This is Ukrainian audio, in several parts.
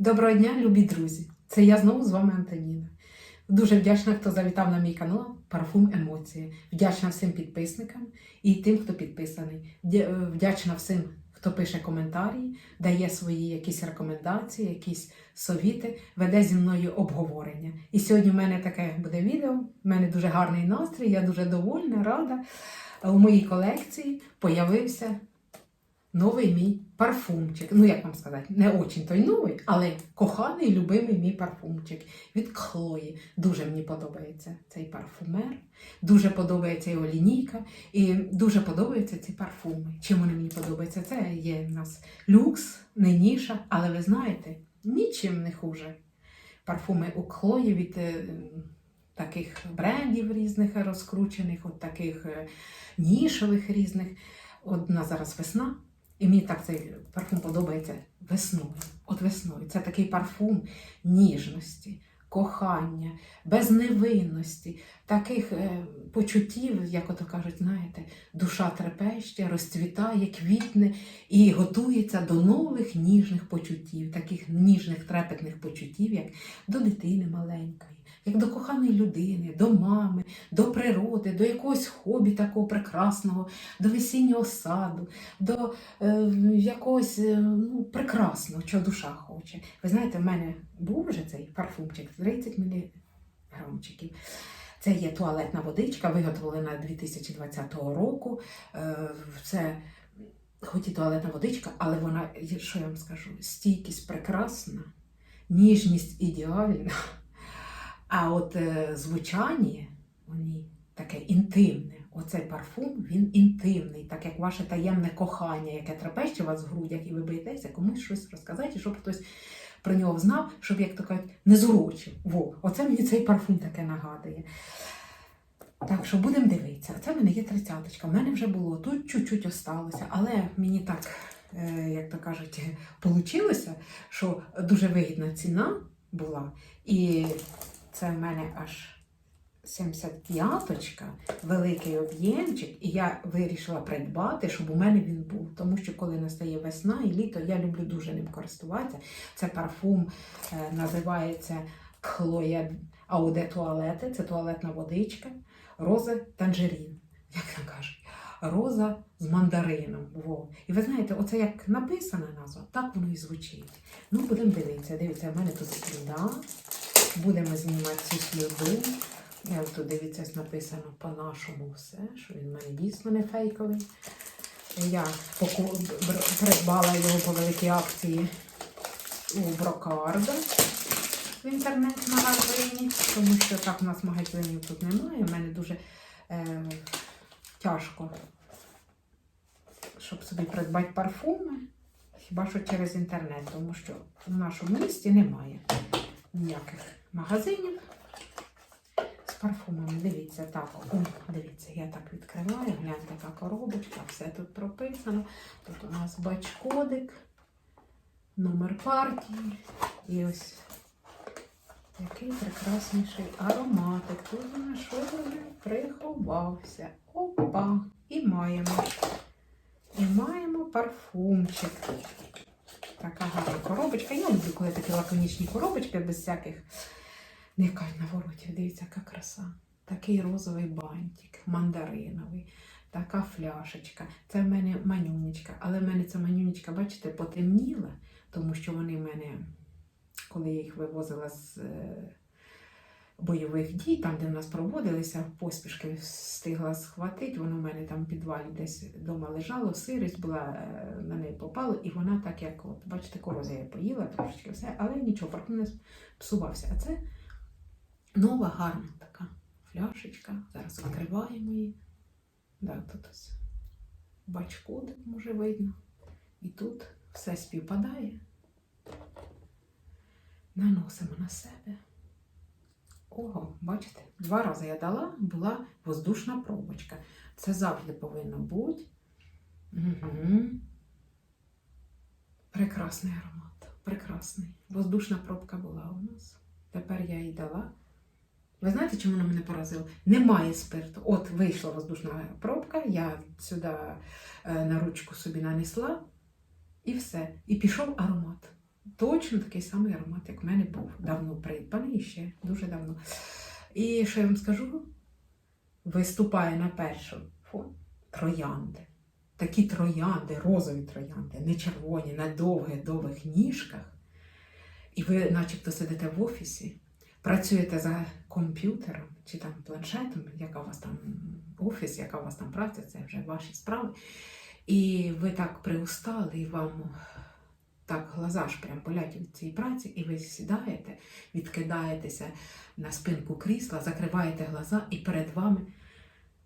Доброго дня, любі друзі! Це я знову з вами Антоніна. Дуже вдячна, хто завітав на мій канал Парфум Емоції. Вдячна всім підписникам і тим, хто підписаний. Е, Вдячна всім, хто пише коментарі, дає свої якісь рекомендації, якісь совіти, веде зі мною обговорення. І сьогодні в мене таке буде відео. У мене дуже гарний настрій, я дуже довольна, рада. У моїй колекції появився новий мій парфумчик. Ну, як вам сказати, не очень той новий, але коханий, любимий мій парфумчик від Хлої. Дуже мені подобається цей парфумер, дуже подобається його лінійка, і дуже подобаються ці парфуми. Чим вони мені подобаються? Це є в нас люкс, не ніша, але ви знаєте, нічим не хуже. Парфуми у Хлої від. е, Таких брендів різних розкручених, от таких е, нішових різних. Нас зараз весна, і мені так цей парфум подобається весною. От весною. Це такий парфум ніжності, кохання, безневинності, таких е, почуттів, як ото кажуть, знаєте, душа трепеще, розцвітає, квітне і готується до нових ніжних почуттів, таких ніжних трепетних почуттів, як до дитини маленької. Як до коханої людини, до мами, до природи, до якогось хобі такого прекрасного, до весіннього саду, до е, якогось е, ну, прекрасного, що душа хоче. Ви знаєте, в мене був вже цей парфумчик 30 міліграмчиків. Це є туалетна водичка, виготовлена 2020 року. Е, Це хоч і туалетна водичка, але вона, що я вам скажу, стійкість прекрасна, ніжність ідеальна. А от е, звучання, вони таке інтимне. Оцей парфум, він інтимний, так як ваше таємне кохання, яке трепеще у вас в грудях, і ви боїтеся комусь щось розказати, щоб хтось про нього знав, щоб, як то кажуть, не зурочив. Во, оце мені цей парфум таке нагадує. Так що будемо дивитися. Це в мене є тридцяточка. В мене вже було тут чуть-чуть осталося, але мені так, е, як то кажуть, вийшло, що дуже вигідна ціна була. І це в мене аж 75-точка, великий об'ємчик, і я вирішила придбати, щоб у мене він був. Тому що коли настає весна і літо, я люблю дуже ним користуватися. Це парфум е, називається Хлоя Ауде Туалети, це туалетна водичка, роза танжерін, як там кажуть. Роза з мандарином. Во. І ви знаєте, оце як написана назва, так воно і звучить. Ну, будемо дивитися. Дивіться, в мене тут сліда. Будемо знімати цю сліду. Я тут дивіться, написано по-нашому все, що він мене дійсно не фейковий. Я поку- бр- придбала його по великій акції у Брокардо в інтернет-магазині, тому що так у нас магазинів тут немає. У мене дуже е, тяжко, щоб собі придбати парфуми. Хіба що через інтернет, тому що в нашому місті немає ніяких магазинів з парфумами. Дивіться, так, о, дивіться, я так відкриваю, гляньте, яка коробочка, все тут прописано. Тут у нас бач-кодик, номер партії і ось який прекрасніший ароматик. Тут у нас що вже приховався. Опа! І маємо. І маємо парфумчик. Така гарна коробочка. Я люблю, коли такі лаконічні коробочки без всяких Нехай наворотів. Дивіться, яка краса. Такий розовий бантик, мандариновий, така фляшечка. Це в мене манюнечка. Але в мене ця манюнечка, бачите, потемніла, тому що вони в мене, коли я їх вивозила з е, бойових дій, там, де в нас проводилися, поспішки встигла схватити, воно в мене там в підвалі десь вдома лежало, сирість була, е, на неї попало, і вона так, як, от, бачите, корозія поїла трошечки все, але нічого, парфум не псувався. А це нова гарна така фляшечка. Зараз відкриваємо її. Да, тут ось бачкодик може видно. І тут все співпадає. Наносимо на себе. Ого, бачите, два рази я дала, була воздушна пробочка. Це завжди повинно бути. Угу. Прекрасний аромат. Прекрасний. Воздушна пробка була у нас. Тепер я їй дала. Ви знаєте, чому вона мене поразила? Немає спирту. От вийшла воздушна пробка, я сюди е, на ручку собі нанесла, і все. І пішов аромат. точно такий самий аромат, як в мене був. Давно придбаний ще дуже давно. І що я вам скажу? Виступає на першому фон троянди. Такі троянди, розові троянди, не червоні, на довгих довгих ніжках. І ви, начебто, сидите в офісі, працюєте за комп'ютером чи там планшетом, яка у вас там офіс, яка у вас там праця, це вже ваші справи. І ви так приустали, і вам так глаза ж прям болять від цієї праці, і ви сідаєте, відкидаєтеся на спинку крісла, закриваєте глаза, і перед вами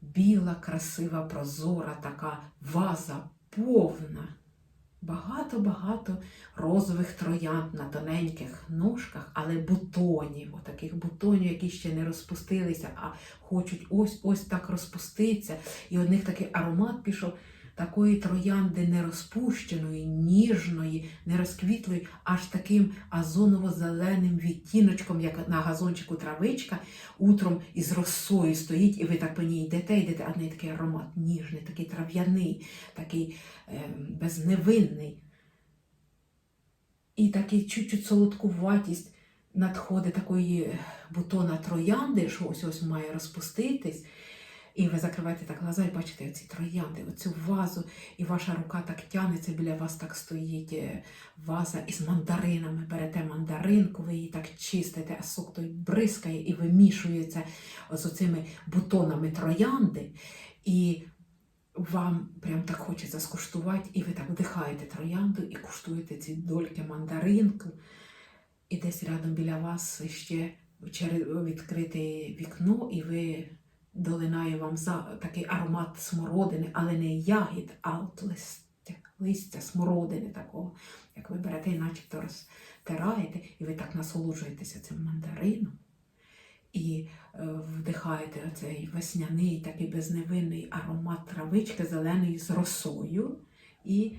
біла, красива, прозора така ваза повна. Багато-багато розових троянд на тоненьких ножках, але бутонів, отаких бутонів, які ще не розпустилися, а хочуть ось ось так розпуститися. І у них такий аромат пішов такої троянди нерозпущеної, ніжної, нерозквітлої, аж таким азоново-зеленим відтіночком, як на газончику травичка, утром із росою стоїть, і ви так по ній йдете, йдете, а в неї такий аромат ніжний, такий трав'яний, такий е, безневинний. І такий чуть-чуть солодкуватість надходить такої бутона троянди, що ось ось має розпуститись. І ви закриваєте так глаза і бачите оці троянди, оцю вазу, і ваша рука так тянеться, біля вас так стоїть е, ваза із мандаринами. Берете мандаринку, ви її так чистите, а сок той бризкає і вимішується з оцими бутонами троянди. І вам прям так хочеться скуштувати, і ви так вдихаєте троянду і куштуєте ці дольки мандаринку. І десь рядом біля вас ще відкрите вікно, і ви долинає вам за такий аромат смородини, але не ягід, а от листя, листя смородини такого, як ви берете і начебто розтираєте, і ви так насолоджуєтеся цим мандарином. І е, вдихаєте цей весняний, такий безневинний аромат травички зеленої з росою. І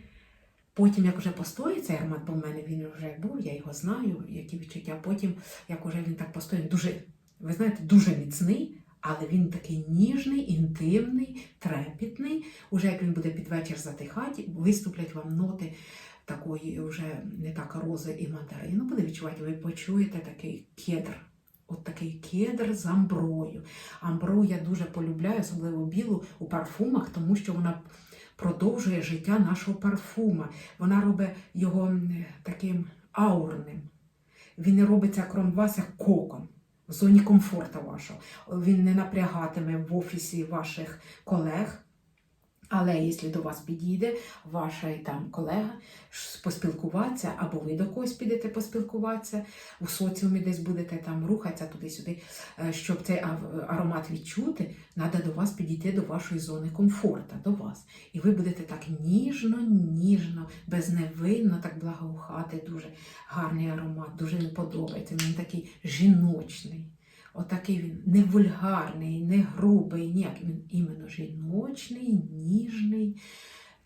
потім, як вже постоїть цей аромат, бо в мене він вже був, я його знаю, які відчуття. Потім, як вже він так постоїть, дуже, ви знаєте, дуже міцний, але він такий ніжний, інтимний, трепітний. Уже як він буде під вечір затихати, виступлять вам ноти такої вже не так рози і мандарину. Буде відчувати, ви почуєте такий кедр. От такий кедр з амброю. Амбру я дуже полюбляю, особливо білу у парфумах, тому що вона продовжує життя нашого парфума. Вона робить його таким аурним. Він не робиться крім вас як кокон в зоні комфорту вашого. Він не напрягатиме в офісі ваших колег. Але якщо до вас підійде ваша там колега поспілкуватися, або ви до когось підете поспілкуватися, у соціумі десь будете там рухатися туди-сюди, е, щоб цей аромат відчути, треба до вас підійти до вашої зони комфорту, до вас. І ви будете так ніжно, ніжно, безневинно, так благоухати. Дуже гарний аромат, дуже він подобається. Він такий жіночний. Отакий він не вульгарний, не грубий, ніяк. Він іменно жіночний, ніжний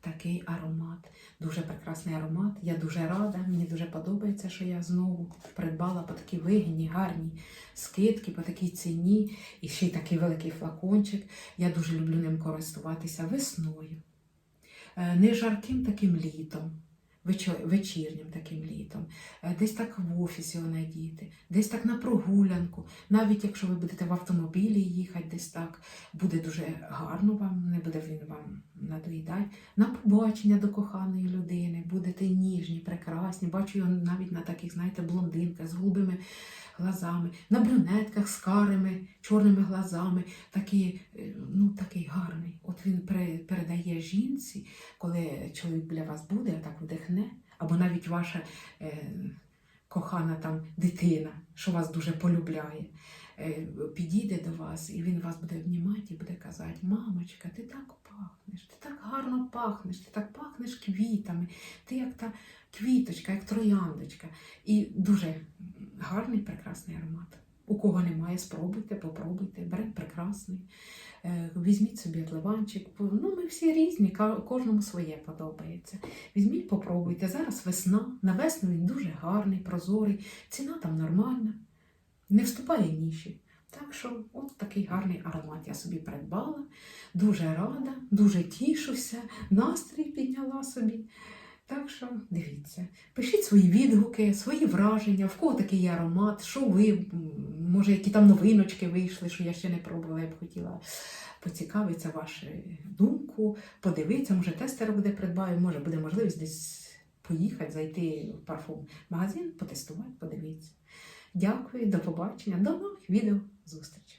такий аромат. Дуже прекрасний аромат. Я дуже рада. Мені дуже подобається, що я знову придбала по такій вигідній, гарній скидки, по такій ціні. І ще й такий великий флакончик. Я дуже люблю ним користуватися весною. Е, Не жарким таким літом. Вечірнім таким літом, Е, десь так в офісі вона діти, десь так на прогулянку, навіть якщо ви будете в автомобілі їхати десь так, буде дуже гарно вам, не буде він вам надоїдати. На побачення до коханої людини, будете ніжні, прекрасні. Бачу його навіть на таких, знаєте, блондинках з голубими глазами, на брюнетках з карими, чорними глазами. Такий, е, ну, такий гарний. От він передає жінці, коли чоловік біля вас буде, так вдихне, або навіть ваша. Е, кохана там дитина, що вас дуже полюбляє, е, підійде до вас, і він вас буде обнімати і буде казати: Мамочка, ти так так гарно пахнеш, ти так пахнеш квітами, ти як та квіточка, як трояндочка. І дуже гарний, прекрасний аромат. У кого немає, спробуйте, попробуйте, бренд прекрасний. Е, Візьміть собі ливанчик. Ну, ми всі різні, кожному своє подобається. Візьміть, попробуйте. Зараз весна. На весну він дуже гарний, прозорий, ціна там нормальна, не вступає ніші. Так що, от такий гарний аромат я собі придбала. Дуже рада, дуже тішуся, настрій підняла собі. Так що дивіться, пишіть свої відгуки, свої враження, в кого такий аромат, що ви, може, які там новиночки вийшли, що я ще не пробувала, я б хотіла поцікавитися вашу думку, подивитися, може тестер буде придбаю, може буде можливість десь поїхати, зайти в парфум магазин, потестувати, подивитися. Дякую, до побачення, до нових відео, зустрічі!